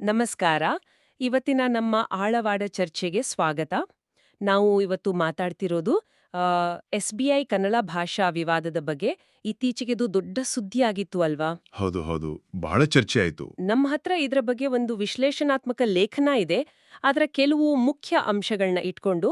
ನಮಸ್ಕಾರ. ಇವತ್ತಿನ ನಮ್ಮ ಆಳವಾಡ ಚರ್ಚೆಗೆ ಸ್ವಾಗತ. ನಾವು ಇವತ್ತು ಮಾತಾಡ್ತಿರೋದು ಎಸ್ ಬಿ ಐ ಕನ್ನಡ ಭಾಷಾ ವಿವಾದದ ಬಗ್ಗೆ. ಇತ್ತೀಚೆಗೆದು ದೊಡ್ಡ ಸುದ್ದಿ ಆಗಿತ್ತು ಅಲ್ವಾ? ಹೌದು ಹೌದು. ಬಹಳ ಚರ್ಚೆ ಆಯ್ತು. ನಮ್ಮ ಹತ್ರ ಇದರ ಬಗ್ಗೆ ಒಂದು ವಿಶ್ಲೇಷಣಾತ್ಮಕ ಲೇಖನ ಇದೆ. ಅದರ ಕೆಲವು ಮುಖ್ಯ ಅಂಶಗಳನ್ನ ಇಟ್ಕೊಂಡು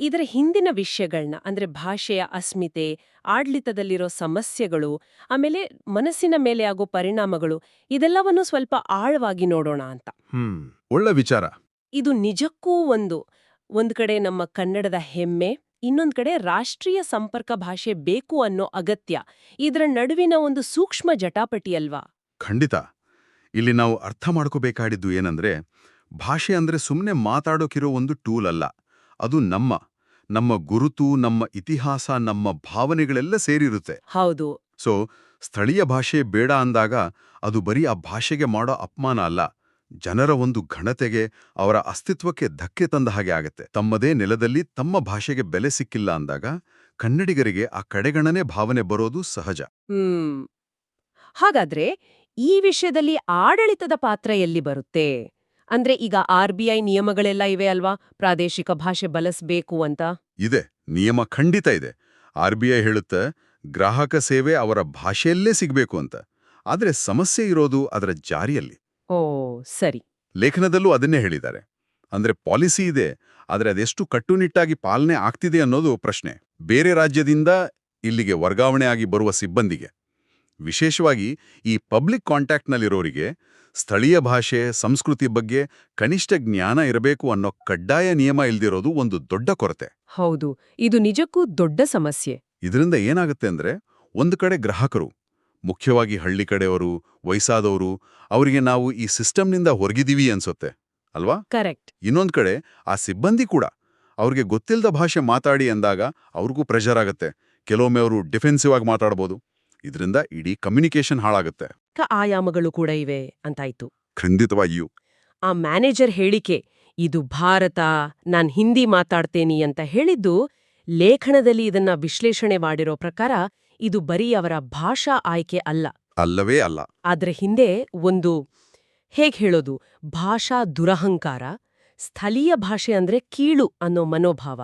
ಇದರ ಹಿಂದಿನ ವಿಷಯಗಳನ್ನ ಅಂದ್ರೆ ಭಾಷೆಯ ಅಸ್ಮಿತೆ ಆಡಳಿತದಲ್ಲಿರೋ ಸಮಸ್ಯೆಗಳು ಆಮೇಲೆ ಮನಸ್ಸಿನ ಮೇಲೆ ಆಗೋ ಪರಿಣಾಮಗಳು ಇದೆಲ್ಲವನ್ನು ಸ್ವಲ್ಪ ಆಳವಾಗಿ ನೋಡೋಣ ಅಂತ. ಹ್ಮ್ ಒಳ್ಳೆ ವಿಚಾರ. ಇದು ನಿಜಕ್ಕೂ ಒಂದು ಒಂದು ಕಡೆ ನಮ್ಮ ಕನ್ನಡದ ಹೆಮ್ಮೆ ಇನ್ನೊಂದು ಕಡೆ ರಾಷ್ಟ್ರೀಯ ಸಂಪರ್ಕ ಭಾಷೆ ಬೇಕು ಅನ್ನೋ ಅಗತ್ಯ. ಇದರ ನಡುವಿನ ಒಂದು ಸೂಕ್ಷ್ಮ ಜಟಾಪಟಿ ಅಲ್ವಾ? ಖಂಡಿತ. ಇಲ್ಲಿ ನಾವು ಅರ್ಥ ಮಾಡ್ಕೋಬೇಕಾಡಿದ್ದು ಏನಂದ್ರೆ ಭಾಷೆ ಅಂದ್ರೆ ಸುಮ್ಮನೆ ಮಾತಾಡೋಕಿರೋ ಒಂದು ಟೂಲ್ ಅಲ್ಲ. ಅದು ನಮ್ಮ ನಮ್ಮ ಗುರುತು ನಮ್ಮ ಇತಿಹಾಸ ನಮ್ಮ ಭಾವನೆಗಳೆಲ್ಲ ಸೇರಿರುತ್ತೆ. ಹೌದು. ಸೊ ಸ್ಥಳೀಯ ಭಾಷೆ ಬೇಡ ಅಂದಾಗ ಅದು ಬರೀ ಆ ಭಾಷೆಗೆ ಮಾಡೋ ಅಪಮಾನ ಅಲ್ಲ. ಜನರ ಒಂದು ಘನತೆಗೆ ಅವರ ಅಸ್ತಿತ್ವಕ್ಕೆ ಧಕ್ಕೆ ತಂದ ಹಾಗೆ ಆಗತ್ತೆ. ತಮ್ಮದೇ ನೆಲದಲ್ಲಿ ತಮ್ಮ ಭಾಷೆಗೆ ಬೆಲೆ ಸಿಕ್ಕಿಲ್ಲ ಅಂದಾಗ ಕನ್ನಡಿಗರಿಗೆ ಆ ಕಡೆಗಣನೆ ಭಾವನೆ ಬರೋದು ಸಹಜ. ಹಾಗಾದ್ರೆ ಈ ವಿಷಯದಲ್ಲಿ ಆಡಳಿತದ ಪಾತ್ರ ಎಲ್ಲಿ ಬರುತ್ತೆ? ಅಂದ್ರೆ ಈಗ ಆರ್ ಬಿ ಐ ನಿಯಮಗಳೆಲ್ಲ ಇವೆ ಅಲ್ವಾ? ಪ್ರಾದೇಶಿಕ ಭಾಷೆ ಬಳಸಬೇಕು ಅಂತ. ಇದೆ. ನಿಯಮ ಖಂಡಿತ ಇದೆ. ಆರ್ ಬಿ ಐ ಹೇಳುತ್ತೆ ಗ್ರಾಹಕ ಸೇವೆ ಅವರ ಭಾಷೆಯಲ್ಲೇ ಸಿಗಬೇಕು ಅಂತ. ಆದ್ರೆ ಸಮಸ್ಯೆ ಇರೋದು ಅದರ ಜಾರಿಯಲ್ಲಿ. ಓ ಸರಿ. ಲೇಖನದಲ್ಲೂ ಅದನ್ನೇ ಹೇಳಿದ್ದಾರೆ. ಅಂದ್ರೆ ಪಾಲಿಸಿ ಇದೆ ಆದರೆ ಅದೆಷ್ಟು ಕಟ್ಟುನಿಟ್ಟಾಗಿ ಪಾಲನೆ ಆಗ್ತಿದೆ ಅನ್ನೋದು ಪ್ರಶ್ನೆ. ಬೇರೆ ರಾಜ್ಯದಿಂದ ಇಲ್ಲಿಗೆ ವರ್ಗಾವಣೆ ಆಗಿ ಬರುವ ಸಿಬ್ಬಂದಿಗೆ. ವಿಶೇಷವಾಗಿ ಈ ಪಬ್ಲಿಕ್ ಕಾಂಟ್ಯಾಕ್ಟ್ನಲ್ಲಿರೋರಿಗೆ ಸ್ಥಳೀಯ ಭಾಷೆ ಸಂಸ್ಕೃತಿ ಬಗ್ಗೆ ಕನಿಷ್ಠ ಜ್ಞಾನ ಇರಬೇಕು ಅನ್ನೋ ಕಡ್ಡಾಯ ನಿಯಮ ಇಲ್ದಿರೋದು ಒಂದು ದೊಡ್ಡ ಕೊರತೆ. ಹೌದು ಇದು ನಿಜಕ್ಕೂ ದೊಡ್ಡ ಸಮಸ್ಯೆ. ಇದರಿಂದ ಏನಾಗುತ್ತೆ ಅಂದ್ರೆ ಒಂದು ಕಡೆ ಗ್ರಾಹಕರು ಮುಖ್ಯವಾಗಿ ಹಳ್ಳಿ ಕಡೆಯವರು ವಯಸ್ಸಾದವರು ಅವರಿಗೆ ನಾವು ಈ ಸಿಸ್ಟಮ್ನಿಂದ ಹೊರಗಿದೀವಿ ಅನ್ಸುತ್ತೆ ಅಲ್ವಾ? ಕರೆಕ್ಟ್. ಇನ್ನೊಂದು ಕಡೆ ಆ ಸಿಬ್ಬಂದಿ ಕೂಡ ಅವ್ರಿಗೆ ಗೊತ್ತಿಲ್ಲದ ಭಾಷೆ ಮಾತಾಡಿ ಅಂದಾಗ ಅವ್ರಿಗೂ ಪ್ರೆಷರ್ ಆಗುತ್ತೆ. ಕೆಲವೊಮ್ಮೆ ಅವರು ಡಿಫೆನ್ಸಿವ್ ಆಗಿ ಮಾತಾಡ್ಬೋದು. ಇದರಿಂದ ಇಡೀ ಕಮ್ಯುನಿಕೇಶನ್ ಹಾಳಾಗುತ್ತೆ. ಕ ಆಯಾಮಗಳು ಕೂಡ ಇವೆ ಅಂತಾಯ್ತು. ಖಂಡಿತವಾಗಿಯೂ. ಆ ಮ್ಯಾನೇಜರ್ ಹೇಳಿಕೆ ಇದು ಭಾರತ ನಾನ್ ಹಿಂದಿ ಮಾತಾಡ್ತೇನಿ ಅಂತ ಹೇಳಿದ್ದು ಲೇಖನದಲ್ಲಿ ಇದನ್ನ ವಿಶ್ಲೇಷಣೆ ಮಾಡಿರೋ ಪ್ರಕಾರ ಇದು ಬರೀ ಅವರ ಭಾಷಾ ಆಯ್ಕೆ ಅಲ್ಲ. ಅಲ್ಲವೇ ಅಲ್ಲ. ಆದ್ರೆ ಹಿಂದೆ ಒಂದು ಹೇಗ್ ಹೇಳೋದು ಭಾಷಾ ದುರಹಂಕಾರ ಸ್ಥಳೀಯ ಭಾಷೆ ಅಂದ್ರೆ ಕೀಳು ಅನ್ನೋ ಮನೋಭಾವ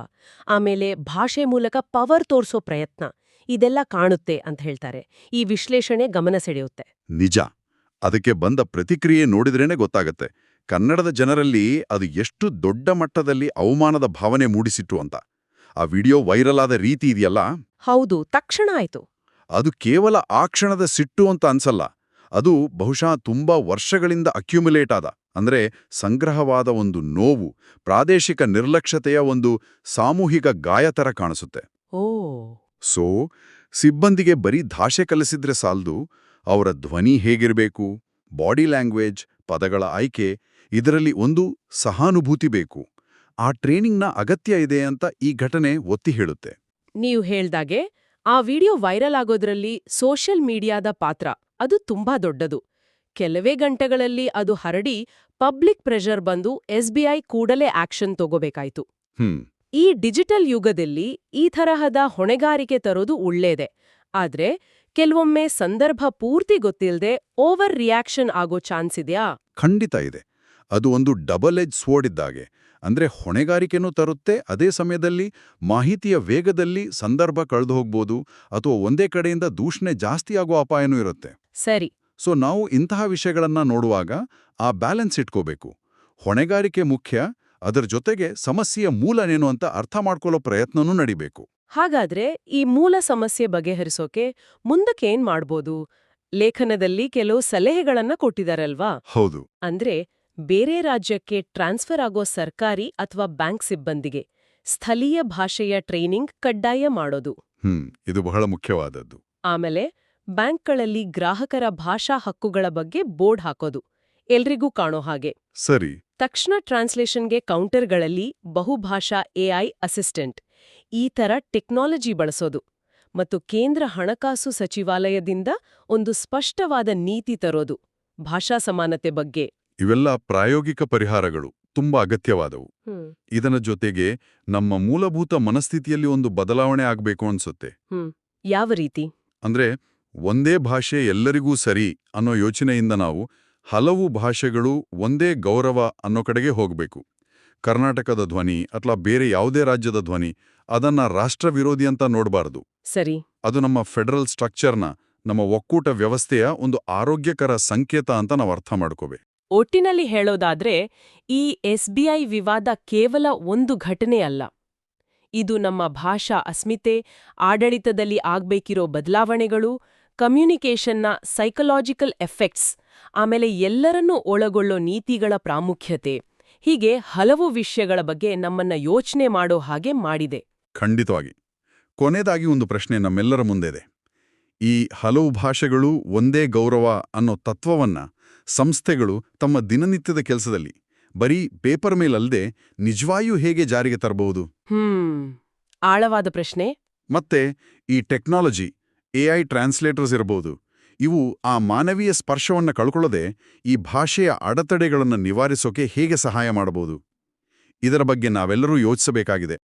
ಆಮೇಲೆ ಭಾಷೆ ಮೂಲಕ ಪವರ್ ತೋರ್ಸೋ ಪ್ರಯತ್ನ ಇದೆಲ್ಲ ಕಾಣುತ್ತೆ ಅಂತ ಹೇಳ್ತಾರೆ. ಈ ವಿಶ್ಲೇಷಣೆ ಗಮನ ಸೆಳೆಯುತ್ತೆ. ನಿಜ. ಅದಕ್ಕೆ ಬಂದ ಪ್ರತಿಕ್ರಿಯೆ ನೋಡಿದ್ರೇನೆ ಗೊತ್ತಾಗತ್ತೆ. ಕನ್ನಡದ ಜನರಲ್ಲಿ ಅದು ಎಷ್ಟು ದೊಡ್ಡ ಮಟ್ಟದಲ್ಲಿ ಅವಮಾನದ ಭಾವನೆ ಮೂಡಿಸಿಟ್ಟು ಅಂತ. ಆ ವಿಡಿಯೋ ವೈರಲ್ ಆದ ರೀತಿ ಇದೆಯಲ್ಲ? ಹೌದು ತಕ್ಷಣ ಆಯ್ತು. ಅದು ಕೇವಲ ಆ ಕ್ಷಣದ ಸಿಟ್ಟು ಅಂತ ಅನ್ಸಲ್ಲ. ಅದು ಬಹುಶಃ ತುಂಬಾ ವರ್ಷಗಳಿಂದ ಅಕ್ಯುಮುಲೇಟ್ ಆದ. ಅಂದ್ರೆ ಸಂಗ್ರಹವಾದ ಒಂದು ನೋವು ಪ್ರಾದೇಶಿಕ ನಿರ್ಲಕ್ಷ್ಯತೆಯ ಒಂದು ಸಾಮೂಹಿಕ ಗಾಯತರ ಕಾಣಿಸುತ್ತೆ. ಓ. ಸೊ ಸಿಬ್ಬಂದಿಗೆ ಬರೀ ಧಾಷೆ ಕಲಿಸಿದ್ರೆ ಸಾಲ್ದು ಅವರ ಧ್ವನಿ ಹೇಗಿರಬೇಕು ಬಾಡಿ ಲ್ಯಾಂಗ್ವೇಜ್ ಪದಗಳ ಆಯ್ಕೆ ಇದರಲ್ಲಿ ಒಂದು ಸಹಾನುಭೂತಿ ಬೇಕು. ಆ ಟ್ರೈನಿಂಗ್ನ ಅಗತ್ಯ ಇದೆ ಅಂತ ಈ ಘಟನೆ ಒತ್ತಿ ಹೇಳುತ್ತೆ. ನೀವು ಹೇಳ್ದಾಗೆ ಆ ವಿಡಿಯೋ ವೈರಲ್ ಆಗೋದ್ರಲ್ಲಿ ಸೋಷಿಯಲ್ ಮೀಡಿಯಾದ ಪಾತ್ರ ಅದು ತುಂಬಾ ದೊಡ್ಡದು. ಕೆಲವೇ ಗಂಟೆಗಳಲ್ಲಿ ಅದು ಹರಡಿ ಪಬ್ಲಿಕ್ ಪ್ರೆಷರ್ ಬಂದು ಎಸ್ಬಿಐ ಕೂಡಲೇ ಆಕ್ಷನ್ ತಗೋಬೇಕಾಯ್ತು. ಹ್ಮ್. ಈ ಡಿಜಿಟಲ್ ಯುಗದಲ್ಲಿ ಈ ತರಹದ ಹೊಣೆಗಾರಿಕೆ ತರೋದು ಒಳ್ಳೇದೆ. ಆದ್ರೆ ಕೆಲವೊಮ್ಮೆ ಸಂದರ್ಭ ಪೂರ್ತಿ ಗೊತ್ತಿಲ್ಲದೆ ಓವರ್ ರಿಯಾಕ್ಷನ್ ಆಗೋ ಚಾನ್ಸ್ ಇದೆಯಾ? ಖಂಡಿತ ಇದೆ. ಅದು ಒಂದು ಡಬಲ್ ಎಜ್ ಸ್ವೋರ್ಡ್ ಇದ್ದಾಗೆ. ಅಂದ್ರೆ ಹೊಣೆಗಾರಿಕೆನೂ ತರುತ್ತೆ ಅದೇ ಸಮಯದಲ್ಲಿ ಮಾಹಿತಿಯ ವೇಗದಲ್ಲಿ ಸಂದರ್ಭ ಕಳೆದು ಹೋಗ್ಬೋದು ಅಥವಾ ಒಂದೇ ಕಡೆಯಿಂದ ದೂಷಣೆ ಜಾಸ್ತಿ ಆಗೋ ಅಪಾಯನೂ ಇರುತ್ತೆ. ಸರಿ. ಸೊ ನಾವು ಇಂತಹ ವಿಷಯಗಳನ್ನ ನೋಡುವಾಗ ಆ ಬ್ಯಾಲೆನ್ಸ್ ಇಟ್ಕೋಬೇಕು. ಹೊಣೆಗಾರಿಕೆ ಮುಖ್ಯ ಅದರ ಜೊತೆಗೆ ಸಮಸ್ಯೆಯ ಮೂಲನೇನು ಅಂತ ಅರ್ಥ ಮಾಡ್ಕೊಳ್ಳೋ ಪ್ರಯತ್ನನೂ ನಡಿಬೇಕು. ಹಾಗಾದ್ರೆ ಈ ಮೂಲ ಸಮಸ್ಯೆ ಬಗೆಹರಿಸೋಕೆ ಮುಂದಕ್ಕೇನ್ ಮಾಡ್ಬೋದು? ಲೇಖನದಲ್ಲಿ ಕೆಲವು ಸಲಹೆಗಳನ್ನ ಕೊಟ್ಟಿದಾರಲ್ವಾ? ಹೌದು. ಅಂದ್ರೆ ಬೇರೆ ರಾಜ್ಯಕ್ಕೆ ಟ್ರಾನ್ಸ್ಫರ್ ಆಗೋ ಸರ್ಕಾರಿ ಅಥವಾ ಬ್ಯಾಂಕ್ ಸಿಬ್ಬಂದಿಗೆ ಸ್ಥಳೀಯ ಭಾಷೆಯ ಟ್ರೈನಿಂಗ್ ಕಡ್ಡಾಯ ಮಾಡೋದು. ಹ್ಮ್ ಇದು ಬಹಳ ಮುಖ್ಯವಾದದ್ದು. ಆಮೇಲೆ ಬ್ಯಾಂಕ್ಗಳಲ್ಲಿ ಗ್ರಾಹಕರ ಭಾಷಾ ಹಕ್ಕುಗಳ ಬಗ್ಗೆ ಬೋರ್ಡ್ ಹಾಕೋದು. ಎಲ್ರಿಗೂ ಕಾಣೋ ಹಾಗೆ. ಸರಿ. ತಕ್ಷಣ ಟ್ರಾನ್ಸ್ಲೇಷನ್ಗೆ ಕೌಂಟರ್ಗಳಲ್ಲಿ ಬಹುಭಾಷಾ ಎಐ ಅಸಿಸ್ಟೆಂಟ್. ಈ ಥರ ಟೆಕ್ನಾಲಜಿ ಬಳಸೋದು ಮತ್ತು ಕೇಂದ್ರ ಹಣಕಾಸು ಸಚಿವಾಲಯದಿಂದ ಒಂದು ಸ್ಪಷ್ಟವಾದ ನೀತಿ ತರೋದು ಭಾಷಾ ಸಮಾನತೆ ಬಗ್ಗೆ. ಇವೆಲ್ಲ ಪ್ರಾಯೋಗಿಕ ಪರಿಹಾರಗಳು ತುಂಬಾ ಅಗತ್ಯವಾದವು. ಇದರ ಜೊತೆಗೆ ನಮ್ಮ ಮೂಲಭೂತ ಮನಸ್ಥಿತಿಯಲ್ಲಿ ಒಂದು ಬದಲಾವಣೆ ಆಗಬೇಕು ಅನ್ಸುತ್ತೆ. ಯಾವ ರೀತಿ? ಅಂದ್ರೆ ಒಂದೇ ಭಾಷೆ ಎಲ್ಲರಿಗೂ ಸರಿ ಅನ್ನೋ ಯೋಚನೆಯಿಂದ ನಾವು ಹಲವು ಭಾಷೆಗಳು ಒಂದೇ ಗೌರವ ಅನ್ನೋ ಕಡೆಗೆ ಹೋಗಬೇಕು. ಕರ್ನಾಟಕದ ಧ್ವನಿ ಅಥವಾ ಬೇರೆ ಯಾವುದೇ ರಾಜ್ಯದ ಧ್ವನಿ ಅದನ್ನ ರಾಷ್ಟ್ರ ವಿರೋಧಿ ಅಂತ ನೋಡಬಾರದು. ಸರಿ. ಅದು ನಮ್ಮ ಫೆಡರಲ್ ಸ್ಟ್ರಕ್ಚರ್ನ ನಮ್ಮ ಒಕ್ಕೂಟ ವ್ಯವಸ್ಥೆಯ ಒಂದು ಆರೋಗ್ಯಕರ ಸಂಕೇತ ಅಂತ ನಾವು ಅರ್ಥ ಮಾಡ್ಕೋಬೇಕು. ಒಟ್ಟಿನಲ್ಲಿ ಹೇಳೋದಾದ್ರೆ ಈ ಎಸ್ಬಿಐ ವಿವಾದ ಕೇವಲ ಒಂದು ಘಟನೆ ಅಲ್ಲ. ಇದು ನಮ್ಮ ಭಾಷಾ ಅಸ್ಮಿತೆ ಆಡಳಿತದಲ್ಲಿ ಆಗ್ಬೇಕಿರೋ ಬದಲಾವಣೆಗಳು ಕಮ್ಯುನಿಕೇಷನ್ನ ಸೈಕಲಾಜಿಕಲ್ ಎಫೆಕ್ಟ್ಸ್ ಆಮೇಲೆ ಎಲ್ಲರನ್ನೂ ಒಳಗೊಳ್ಳೋ ನೀತಿಗಳ ಪ್ರಾಮುಖ್ಯತೆ ಹೀಗೆ ಹಲವು ವಿಷಯಗಳ ಬಗ್ಗೆ ನಮ್ಮನ್ನ ಯೋಚನೆ ಮಾಡೋ ಹಾಗೆ ಮಾಡಿದೆ. ಖಂಡಿತವಾಗಿ. ಕೊನೆಯದಾಗಿ ಒಂದು ಪ್ರಶ್ನೆ ನಮ್ಮೆಲ್ಲರ ಮುಂದೆ ಇದೆ ಈ ಹಲವು ಭಾಷೆಗಳು ಒಂದೇ ಗೌರವ ಅನ್ನೋ ತತ್ವವನ್ನ ಸಂಸ್ಥೆಗಳು ತಮ್ಮ ದಿನನಿತ್ಯದ ಕೆಲಸದಲ್ಲಿ ಬರೀ ಪೇಪರ್ ಮೇಲಲ್ಲದೆ ನಿಜವಾಯೂ ಹೇಗೆ ಜಾರಿಗೆ ತರಬಹುದು? ಹ್ಮ್. ಆಳವಾದ ಪ್ರಶ್ನೆ. ಮತ್ತೆ ಈ ಟೆಕ್ನಾಲಜಿ ಎಐ ಟ್ರಾನ್ಸ್ಲೇಟರ್ಸ್ ಇರಬಹುದು. ಇವು ಆ ಮಾನವೀಯ ಸ್ಪರ್ಶವನ್ನು ಕಳ್ಕೊಳ್ಳದೆ ಈ ಭಾಷೆಯ ಅಡೆತಡೆಗಳನ್ನು ನಿವಾರಿಸೋಕೆ ಹೇಗೆ ಸಹಾಯ ಮಾಡಬಹುದು? ಇದರ ಬಗ್ಗೆ ನಾವೆಲ್ಲರೂ ಯೋಚಿಸಬೇಕಾಗಿದೆ.